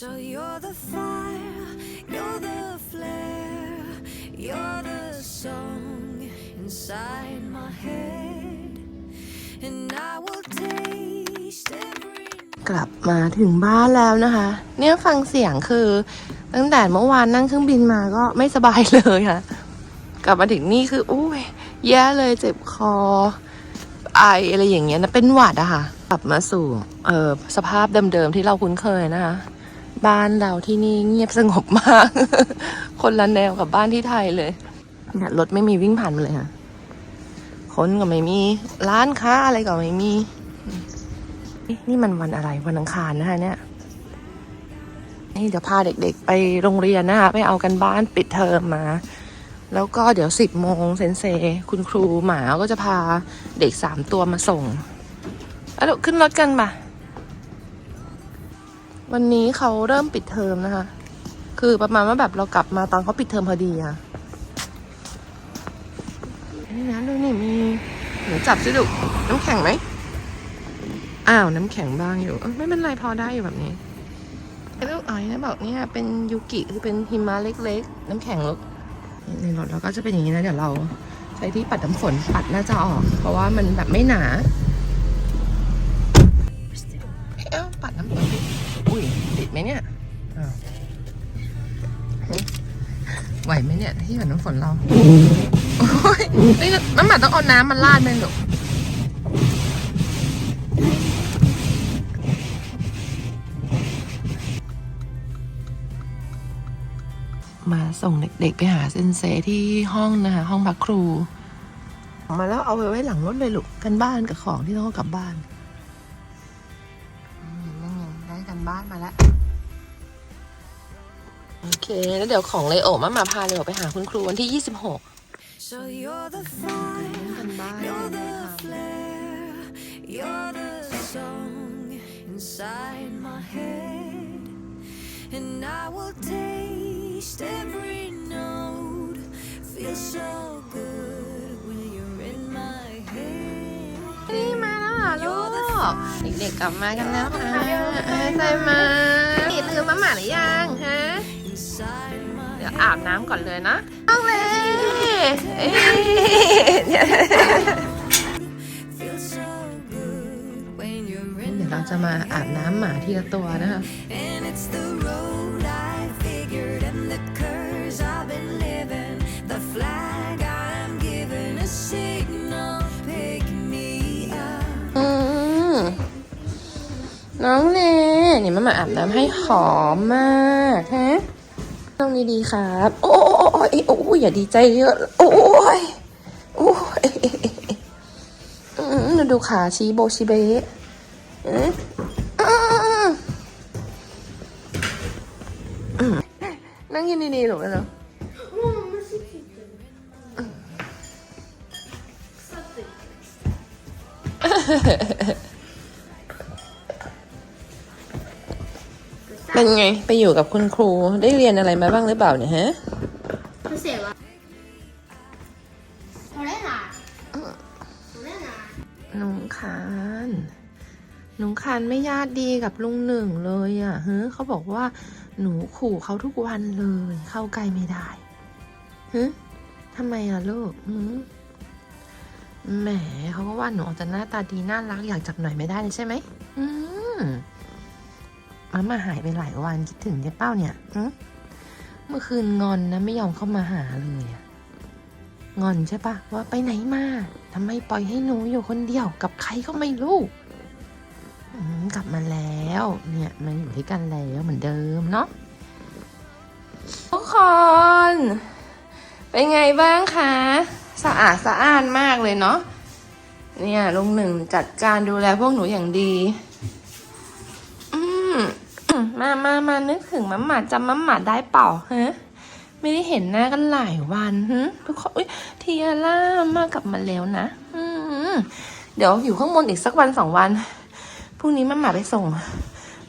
So you're the fire, you're the flare, you're the song inside my head, and I will taste every. กลับมาถึงบ้านแล้วนะคะ เนี่ยฟังเสียงคือ ตั้งแต่เมื่อวานนั่งเครื่องบินมาก็ไม่สบายเลยค่ะ กลับมาถึงนี่คืออุ้ยแย่เลยเจ็บคอ ไออะไรอย่างเงี้ยนะเป็นหวัดอะค่ะ กลับมาสู่เออสภาพเดิมๆที่เราคุ้นเคยนะคะ บ้านเราที่นี่เงียบสงบมาก คนละแนวกับบ้านที่ไทยเลยรถไม่มีวิ่งผ่านมาเลยค่ะคนก็ไม่มี ร้านค้าอะไรก็ไม่มี นี่มันวันอะไรวันอังคารนะคะเนี่ยนี่เดี๋ยวพาเด็กๆ ไปโรงเรียนนะคะไปเอากันบ้านปิดเทอมมา แล้วก็เดี๋ยวสิบโมงเซนเซ คุณครูหมาก็จะพาเด็กสามตัวมาส่งแล้วขึ้นรถกันปะ วันนี้เขาเริ่มปิดเทอมนะคะ คือประมาณว่าแบบเรากลับมาตอนเขาปิดเทอมพอดีอะนี่นะดูนี่มีหนูจับสิลูน้ำแข็งไหม อ้าวน้ำแข็งบ้างอยู่ ไม่เป็นไรพอได้อยู่แบบนี้ไอ้ลูกอ๋อยนะบอกเนี่ยเป็นยูกิคือเป็นหิมะเล็กๆ น้ำแข็งลูกในรถเราก็จะเป็นอย่างนี้นะ เดี๋ยวเราใช้ที่ปัดน้ำฝนปัดน่าจะออก เพราะว่ามันแบบไม่หนาเอ้าปัดน้ำฝน อุ้ยติดไหมเนี่ยไหวไหมเนี่ยที่ปัดน้ำฝนเราโอ้ยนี่น้ำหมาต้องเอาน้ำมันราดไหมลูกมาส่งเด็กๆไปหาเซนเซที่ห้องนะคะห้องพักครู มาแล้วเอาไว้ไว้หลังรถเลยลูกกันบ้านกับของที่ต้องกลับบ้าน บ้านมาแล้ว โอเค แล้วเดี๋ยวของเลโอมามาพาเลโอไปหาคุณครูวันที่26 So you're the fire, กันบ้าน you're the flare, you're the เหรอลูกเด็กๆกลับมากันแล้วค่ะใส่มาลืมมาหมาหรือยังฮะ เดี๋ยวอาบน้ำก่อนเลยนะเอาเลยเดี๋ยวเราจะมาอาบน้ำหมาทีละตัวนะคะ น้องเนนี่มามาอาบน้ำให้หอมมากฮะต้องดีๆครับ โอ้ยโอ้ยอย่าดีใจเยอะโอ้ยโอ้ยอืมดูขาชี้โบชิเบะนั่งยืนดีๆหนูนะเนาะเป็นไง ไปอยู่กับคุณครูได้เรียนอะไรมาบ้างหรือเปล่าเนี่ยฮะ Cos'era? Lorena? Lorena? หนุงคานหนุงคานไม่ญาติดีกับลุงหนึ่งเลยอะเฮ้เขาบอกว่าหนูขู่เขาทุกวันเลย เข้าใกล้ไม่ได้เฮ้ทำไมอะลูกหึแหมเขาก็ว่าหนูออกจะหน้าตาดีน่ารักอยากจับหน่อยไม่ได้เลยใช่ไหมอืม มามาหายไปหลายวันคิดถึงเจ๊เป้าเนี่ยเมื่อคืนงอนนะไม่ยอมเข้ามาหาเลยงอนใช่ปะว่าไปไหนมาทำไมปล่อยให้หนูอยู่คนเดียวกับใครก็ไม่รู้กลับมาแล้ว เนี่ยมาอยู่ด้วยกันแล้วเหมือนเดิมเนาะทุกคน เป็นไงบ้างคะ สะอาดสะอ้านมากเลยเนาะเนี่ยลุงหนึ่งจัดการดูแลพวกหนูอย่างดี มามามานึกถึงมัมหมาจำมัมหมาได้เปล่าฮะไม่ได้เห็นหน้ากันหลายวันหึทุกคนอุ๊ยเทียร่ามากลับมาแล้วนะอืมเดี๋ยวอยู่ข้างบนอีกสักวันสองวันพรุ่งนี้มาหมาไปส่ง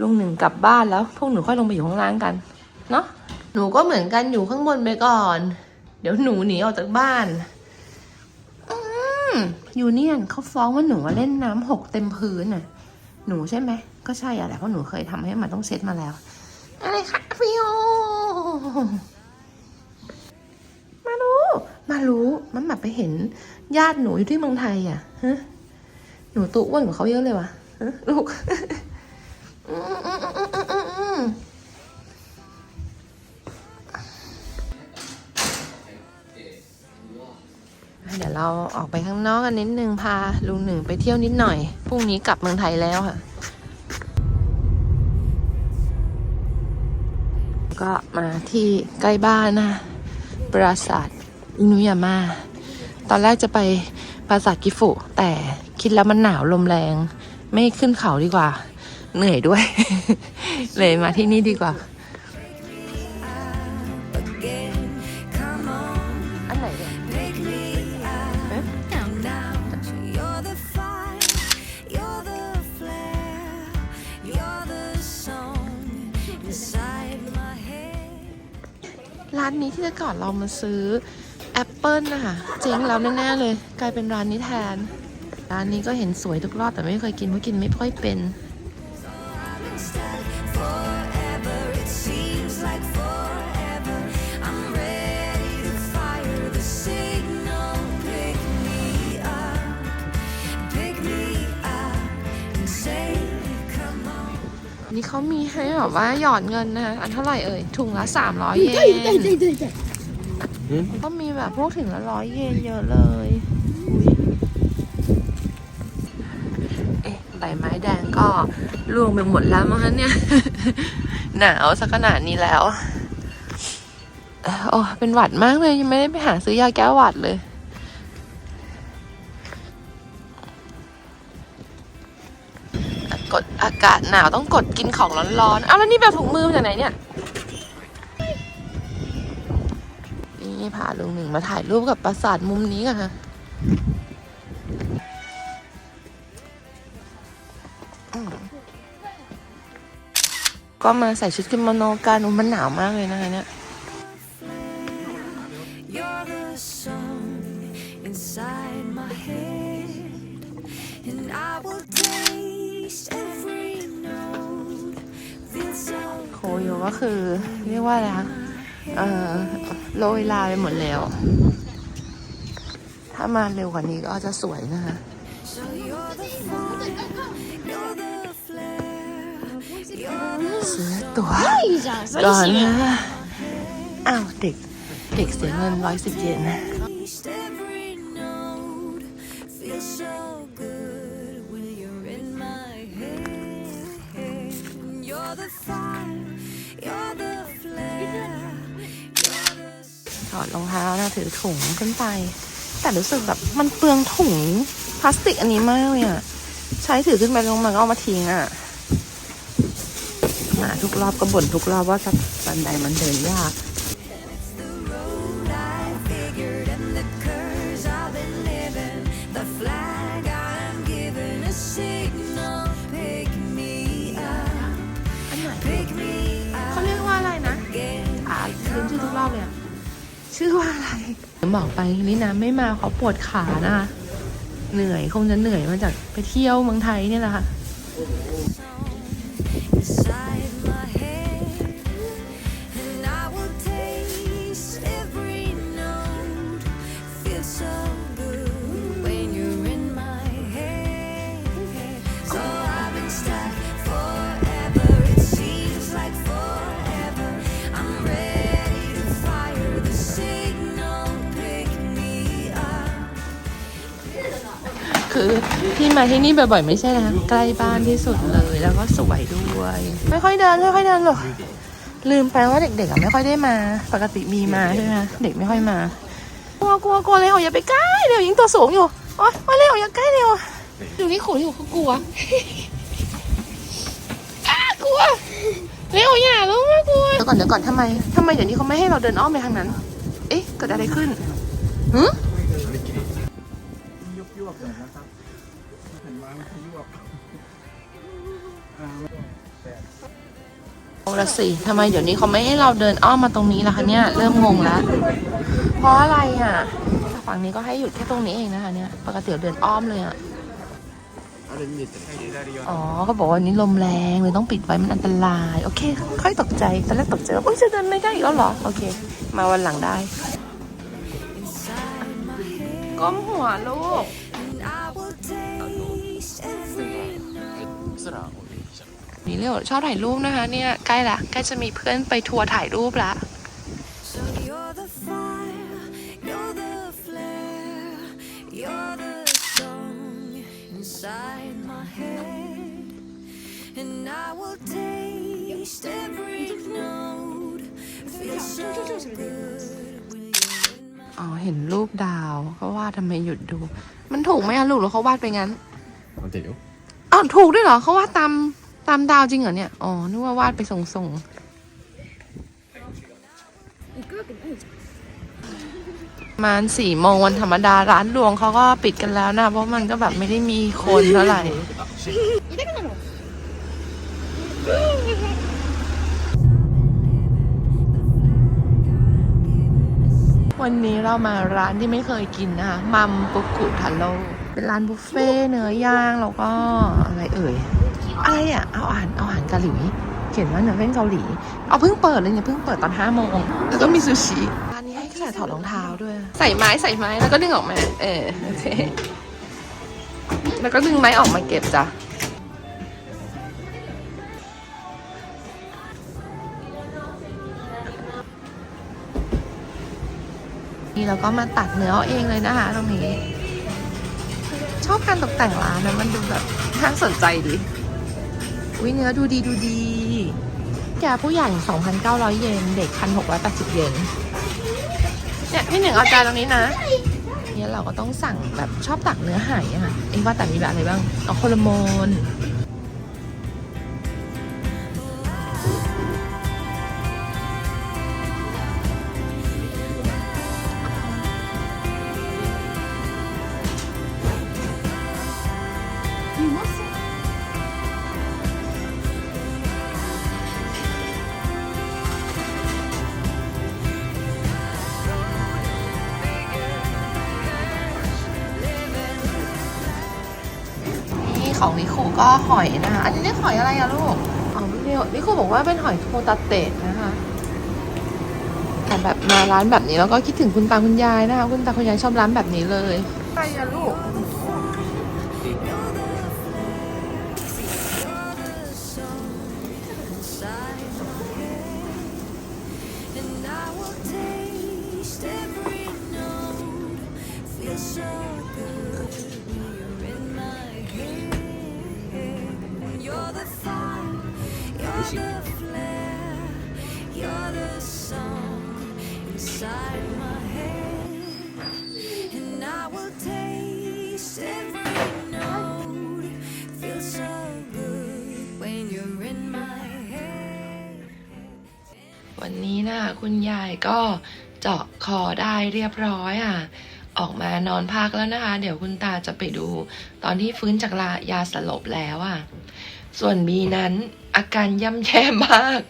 ลุงหนึ่งกลับบ้านแล้ว พวกหนูค่อยลงไปอยู่ข้างล่างกันเนาะหนูก็เหมือนกันอยู่ข้างบนไปก่อน เดี๋ยวหนูหนีออกจากบ้านอืมยูเนียนเขาฟ้องว่าหนูเล่นน้ำหกเต็มพื้นน่ะ หนูใช่ไหม ก็ใช่อะแหละเพราะหนูเคยทำให้มันต้องเช็ดมาแล้ว อะไรคะฟิโอมารู้ มารู้มันแบบไปเห็นญาติหนูอยู่ที่เมืองไทยอะฮะหนูตัวอ้วนกว่าเขาเยอะเลยวะฮะลูกเดี๋ยวเราออกไปข้างนอกกันนิดนึงพาลุงหนึ่งไปเที่ยวนิดหน่อยพรุ่งนี้กลับเมืองไทยแล้วค่ะ ก็มาที่ใกล้บ้านนะปราสาทอินุยาม่าตอนแรกจะไปปราสาทกิฟุ แต่คิดแล้วมันหนาวลมแรง ไม่ขึ้นเขาดีกว่า เหนื่อยด้วย เลยมาที่นี่ดีกว่า ร้านนี้ที่แต่ก่อนเรามาซื้อแอปเปิลนะคะเจ๊งแล้วแน่ๆเลย กลายเป็นร้านนี้แทน ร้านนี้ก็เห็นสวยทุกรอบแต่ไม่เคยกินเพราะกินไม่ค่อยเป็น นี่เขามีให้แบบว่าหยอดเงินนะคะอันเท่าไหร่เอ่ยถุงละสามร้อยเยนก็มีแบบพวกถึงละร้อยเยนเยอะเลยอุ๊ยเอ๊ะใบไม้แดงก็ร่วงไปหมดแล้วมั้งคะเนี่ยหนาวสักขนาดนี้แล้วเอ่อโอ้เป็นหวัดมากเลยยังไม่ได้ไปหาซื้อยาแก้หวัดเลย กดอากาศหนาวต้องกดกินของร้อนๆเอาแล้วนี่แบบถุงมือมาจากไหนเนี่ย นี่พาลุงหนึ่งมาถ่ายรูปกับปราสาทมุมนี้กันค่ะก็มาใส่ชุดกิโมโนกันอุ๊ยมันหนาวมากเลยนะคะเนี่ย inside my head, and I will ก็คือเรียกว่าอะไรคะเอ่อโรยลาไปหมดแล้ว ถ้ามาเร็วกว่านี้ก็จะสวยนะคะซื้อตั๋วก่อนนะอ้าวเด็ก เด็กเสียเงินร้อยสิบเยนนะ อดรองเท้านะถือถุงขึ้นไป แต่รู้สึกแบบมันเปลืองถุงพลาสติกอันนี้มากเลยอะใช้ถือขึ้นไปลงมาก็เอามาทิ้งอะมาทุกรอบก็บ่นทุกรอบว่าบันไดมันเดินยาก บอกไปนี่นะไม่มาเขาปวดขานะคะ เหนื่อยคงจะเหนื่อยมาจากไปเที่ยวเมืองไทยเนี่ยแหละค่ะ มาที่นี่บ่อยๆไม่ใช่นะใกล้บ้านที่สุดเลยแล้วก็สวยด้วยไม่ค่อยเดินไม่ค่อยเดินหรอกลืมไปว่าเด็กๆอะไม่ค่อยได้มา ปกติมีมาใช่ไหมคะเด็กไม่ค่อยมากลัวกลัวกลัวเลยอย่าไปใกล้เดี๋ยวยิงตัวสูงอยู่โอ๊ยมาเร็วอย่าใกล้เร็วดูนี่ขู่อยู่เขากลัวอ้ากลัวเร็วอย่าแล้วมากลัวเดี๋ยวก่อนเดี๋ยวก่อนทำไมทำไมเดี๋ยวนี้เขาไม่ให้เราเดินอ้อมไปทางนั้น เอ๊ะเกิดอะไรขึ้นหืย ละสิทำไมเดี๋ยวนี้เขาไม่ให้เราเดินอ้อมมาตรงนี้ละคะเนี่ย เริ่มงงแล้ว เพราะอะไรอะ ฝั่งนี้ก็ให้หยุดแค่ตรงนี้เองนะคะเนี่ย ปกติเดินอ้อมเลยอะ อ๋อเขาบอกว่านี้ลมแรงเลยต้องปิดไว้มันอันตราย โอเค ค่อยตกใจ ตอนแรกตกใจว่าจะเดินไม่ได้อีกแล้วเหรอ โอเค มาวันหลังได้ ก้มหัวลูก นี่เรียกชอบถ่ายรูปนะคะเนี่ยใกล้ละใกล้จะมีเพื่อนไปทัวร์ถ่ายรูปละอ๋อเห็นรูปดาวเขาวาดทำไมหยุดดู มันถูกไหมอะลูกหรือเขาวาดไปงั้นมันติดอยู่อ๋อถูกด้วยเหรอเขาวาดตาม ตามดาวจริงเหรอเนี่ย อ๋อ นึกว่าวาดไปส่งส่งมาณสี่โมงวันธรรมดาร้านรวงเขาก็ปิดกันแล้วนะ เพราะมันก็แบบไม่ได้มีคนเท่าไหร่วันนี้เรามาร้านที่ไม่เคยกินนะคะมัมปุกุทาโร่เป็นร้านบุฟเฟ่เนื้อย่างแล้วก็อะไรเอ่ย อะไรอะ เอาอาหารเอาอาหารเกาหลีเขียนว่าเนื้อเป็นเกาหลี เอาเพิ่งเปิดเลยเนี่ยเพิ่งเปิดตอนห้าโมงแล้วก็มีซูชิร้านนี้ให้ใส่ถอดรองเท้าด้วย ใส่ไม้ใส่ไม้แล้วก็ดึงออกมา เออโอเคแล้วก็ดึงไม้ออกมาเก็บจ้ะนี่เราก็มาตัดเนื้อเอาเองเลยนะคะตรงนี้ ชอบการตกแต่งร้านนะมันดูแบบน่าสนใจดี วิเนื้อดูดีดูดีแกผู้ใหญ่ 2,900 เยน เด็ก 1,680 เยน เนี่ยพี่หนึ่งเอาจานตรงนี้นะ เนี่ยเราก็ต้องสั่งแบบชอบตักเนื้อหายอะเอ็งว่าแต่มีแบบอะไรบ้างเอาโคลมอน ก็หอยนะคะ อันนี้เรียกหอยอะไรอะลูก อ๋อเรียกนิคูบอกว่าเป็นหอยโคตาเตะนะคะแต่แบบมาร้านแบบนี้แล้วก็คิดถึงคุณตาคุณยายนะคะ คุณตาคุณยายชอบร้านแบบนี้เลยใครอะลูก head. วันนี้นะคะคุณยายก็เจาะคอได้เรียบร้อยอะ ออกมานอนพักแล้วนะคะ เดี๋ยวคุณตาจะไปดู ตอนที่ฟื้นจากลายาสลบแล้วอะ ส่วนบีนั้นอาการย่ำแย่มาก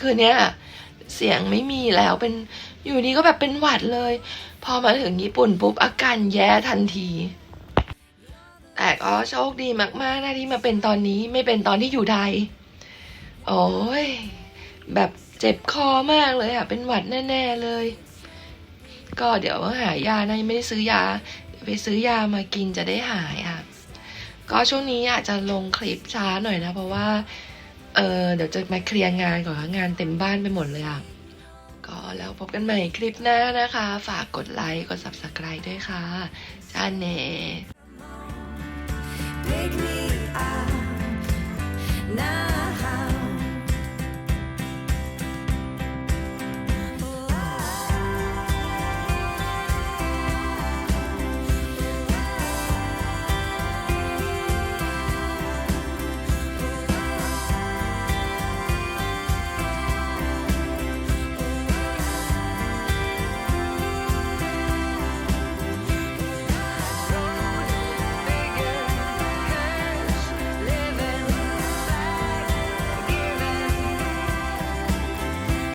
คือเนี้ยเสียงไม่มีแล้วเป็นอยู่ดีก็แบบเป็นหวัดเลย พอมาถึงญี่ปุ่นปุ๊บอาการแย่ทันที แต่ก็โชคดีมากๆนะที่มาเป็นตอนนี้ไม่เป็นตอนที่อยู่ไทยโอ้ยแบบเจ็บคอมากเลยอะเป็นหวัดแน่ๆเลย ก็เดี๋ยวหายานะยังไม่ได้ซื้อยา ไปซื้อยามากินจะได้หายอะ ก็ช่วงนี้อาจจะลงคลิปช้าหน่อยนะ เพราะว่า เออเดี๋ยวจะมาเคลียร์งานก่อนงานเต็มบ้านไปหมดเลยอะก็แล้วพบกันใหม่คลิปหน้านะคะ ฝากกดไลค์กด subscribe ด้วยค่ะจ้าเน่